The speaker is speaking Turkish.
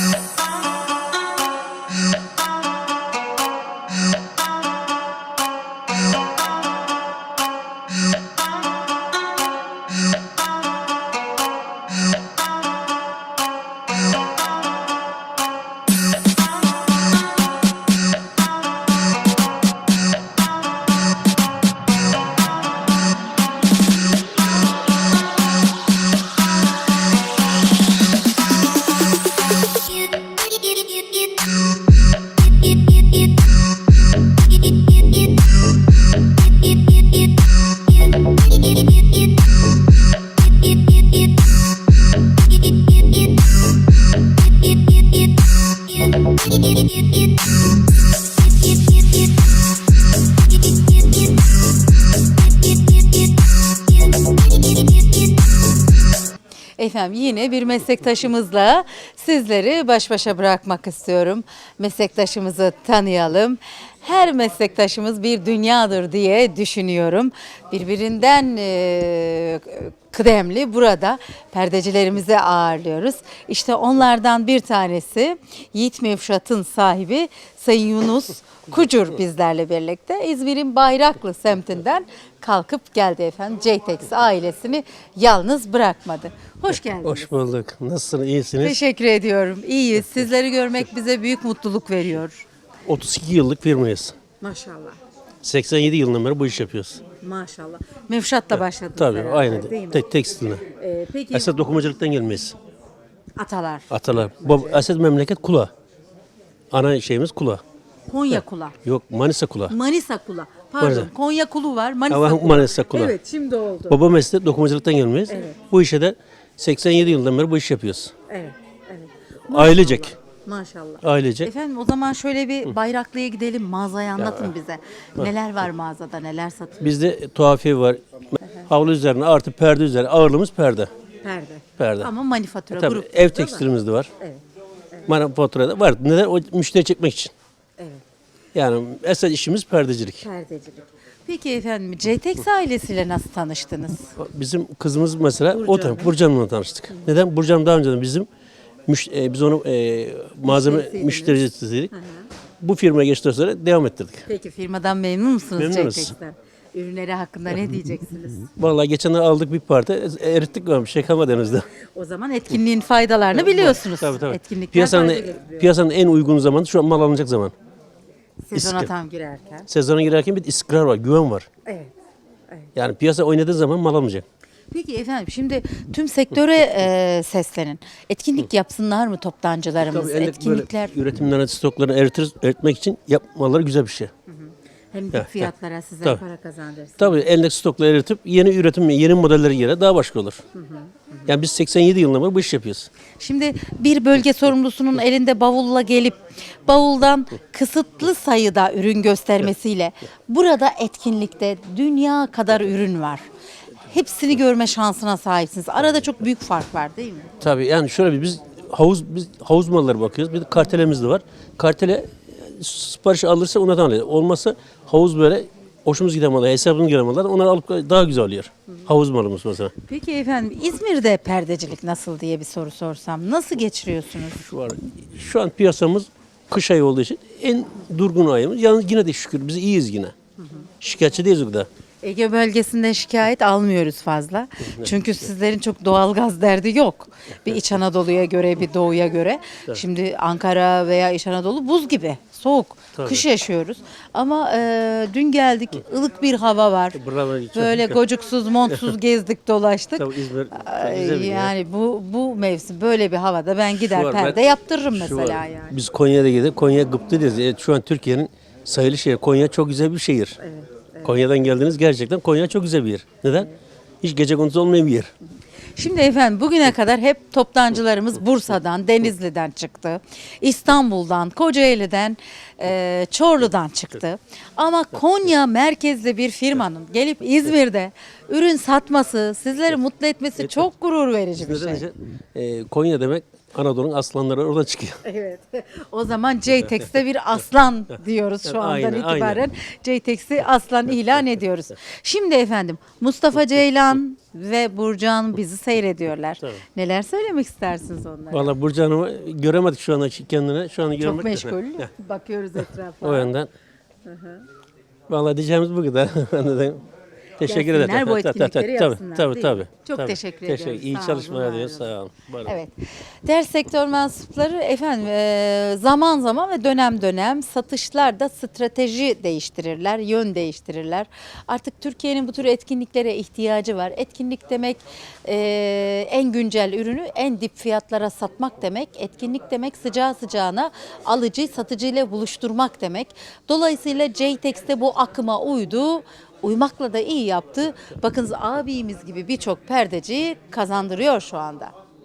Yeah. Efendim yine bir meslektaşımızla sizleri baş başa bırakmak istiyorum. Meslektaşımızı tanıyalım. Her meslektaşımız bir dünyadır diye düşünüyorum. Birbirinden e, kıdemli burada perdecilerimizi ağırlıyoruz. İşte onlardan bir tanesi Yiğit Mevşat'ın sahibi Sayın Yunus Kucur bizlerle birlikte. İzmir'in Bayraklı semtinden kalkıp geldi efendim. JTEX ailesini yalnız bırakmadı. Hoş geldiniz. Hoş bulduk. Nasılsınız? İyisiniz? Teşekkür ediyorum. İyiyiz. Sizleri görmek bize büyük mutluluk veriyor. 32 yıllık firmayız. Maşallah. 87 yılından beri bu iş yapıyoruz. Maşallah. Mevşat'la başladınız Tabii herhalde, aynı. değil mi? Tek tekstilde. Ee, peki Esas dokumacılıktan gelmeyiz. atalar. Atalar. Bab Esas memleket kula. Ana şeyimiz kula. Konya kula. Yok Manisa kula. Manisa kula. Pardon. Manisa. Konya kulu var. Manisa Ama kula. Manisa kula. Evet şimdi oldu. Baba mesleği dokumacılıktan gelmeyiz. Bu işe de 87 yıldan beri bu iş yapıyoruz. Evet. Evet. Ailecek. Maşallah. Ailecek. Efendim o zaman şöyle bir Bayraklı'ya gidelim. Mağazayı anlatın bize. Neler var mağazada? Neler satılıyor? Bizde tuhafiye var. Havlu üzerine artı perde üzerine. Ağırlığımız perde. Perde. Perde. Ama manifatura Tabii grup. ev tekstilimiz de var. Evet. Manifatura da var. Neden? O müşteri çekmek için. Evet. Yani esas işimiz perdecilik. Perdecilik. Peki efendim JTEX ailesiyle nasıl tanıştınız? Bizim kızımız mesela Burcu o taraf Burcu Hanım'la tanıştık. Neden? Burcu Hanım daha önceden bizim müş, e, biz onu e, malzeme Müşterisiydiniz. müştericisiydik. Bu firmaya geçtikten sonra devam ettirdik. Peki firmadan memnun musunuz Memnunuz. Ürünleri hakkında ne diyeceksiniz? Vallahi geçen ay aldık bir parti, e, erittik var bir şey kalmadı henüzde. O zaman etkinliğin faydalarını biliyorsunuz. Tabii tabii. Etkinlikler Piyasanın, piyasanın en uygun zamanı şu an mal alınacak zaman. Sezona iskra- tam girerken. Sezona girerken bir istikrar var, güven var. Evet. Yani piyasa oynadığı zaman mal alınacak. Peki efendim şimdi tüm sektöre e, seslenin. Etkinlik yapsınlar mı toptancılarımız? Tabii elle- Etkinlikler böyle üretimlerini, stoklarını eritiriz, eritmek için yapmaları güzel bir şey. hem de fiyatlara size Tabii. para kazandırsın. Tabii eldeki stokları eritip yeni üretim, yeni modelleri yere daha başka olur. Yani biz 87 yılında beri bu iş yapıyoruz. Şimdi bir bölge sorumlusunun elinde bavulla gelip bavuldan kısıtlı sayıda ürün göstermesiyle burada etkinlikte dünya kadar ürün var. Hepsini görme şansına sahipsiniz. Arada çok büyük fark var değil mi? Tabii yani şöyle bir biz havuz biz havuz malları bakıyoruz. Bir de kartelemiz de var. Kartele e, sipariş alırsa onlardan alıyor. Olmazsa havuz böyle hoşumuz giden mallar, hesabımız giden mallar onları alıp daha güzel alıyor. Havuz malımız mesela. Peki efendim İzmir'de perdecilik nasıl diye bir soru sorsam nasıl geçiriyorsunuz? Şu var. Şu an piyasamız kış ayı olduğu için en durgun ayımız. Yalnız yine de şükür biz iyiyiz yine. Şikayetçi değiliz kadar. Ege bölgesinde şikayet almıyoruz fazla. Çünkü sizlerin çok doğalgaz derdi yok. Bir İç Anadolu'ya göre, bir Doğu'ya göre. Şimdi Ankara veya İç Anadolu buz gibi, soğuk. Tabii. Kış yaşıyoruz. Ama e, dün geldik, ılık bir hava var. Bravo, çok Böyle güzel. gocuksuz, montsuz gezdik, dolaştık. Tabii İzmir çok güzel bir yer. yani bu bu mevsim böyle bir havada ben gider Şu var, perde ben- yaptırırım şu mesela var. yani. Biz Konya'da gidip Konya gıptı diyoruz. Evet, şu an Türkiye'nin sayılı şehir. Konya çok güzel bir şehir. Konya'dan geldiniz gerçekten Konya çok güzel bir yer. Neden? Hiç gece konusu olmayan bir yer. Şimdi efendim bugüne kadar hep toptancılarımız Bursa'dan, Denizli'den çıktı. İstanbul'dan, Kocaeli'den, e, Çorlu'dan çıktı. Ama Konya merkezli bir firmanın gelip İzmir'de ürün satması, sizleri mutlu etmesi çok gurur verici bir şey. Ee, Konya demek Anadolu'nun aslanları oradan çıkıyor. Evet. O zaman JTEX'te bir aslan diyoruz şu andan Aynen, itibaren. JTEX'i aslan ilan ediyoruz. Şimdi efendim Mustafa Ceylan ve Burcan bizi seyrediyorlar. Tabii. Neler söylemek istersiniz onlara? Vallahi Burcu Hanım'ı göremedik şu anda kendine. Şu anda Çok meşgul. Bakıyoruz etrafa. O yönden. Vallahi diyeceğimiz bu kadar. Ben de de teşekkür ederim. Gelsinler, bu etkinlikleri tabii, yapsınlar, Tabii değil tabii. mi? Çok tabii. teşekkür ediyoruz. İyi Sağ olun, çalışmalar var diliyoruz. olun. Sağ olun. Buyurun. Evet. Diğer sektör mensupları efendim e, zaman zaman ve dönem dönem satışlarda strateji değiştirirler, yön değiştirirler. Artık Türkiye'nin bu tür etkinliklere ihtiyacı var. Etkinlik demek e, en güncel ürünü en dip fiyatlara satmak demek. Etkinlik demek sıcağı sıcağına alıcı satıcıyla buluşturmak demek. Dolayısıyla JTEX'te bu akıma uydu. Uymakla da iyi yaptı. Bakınız abimiz gibi birçok perdeci kazandırıyor şu anda.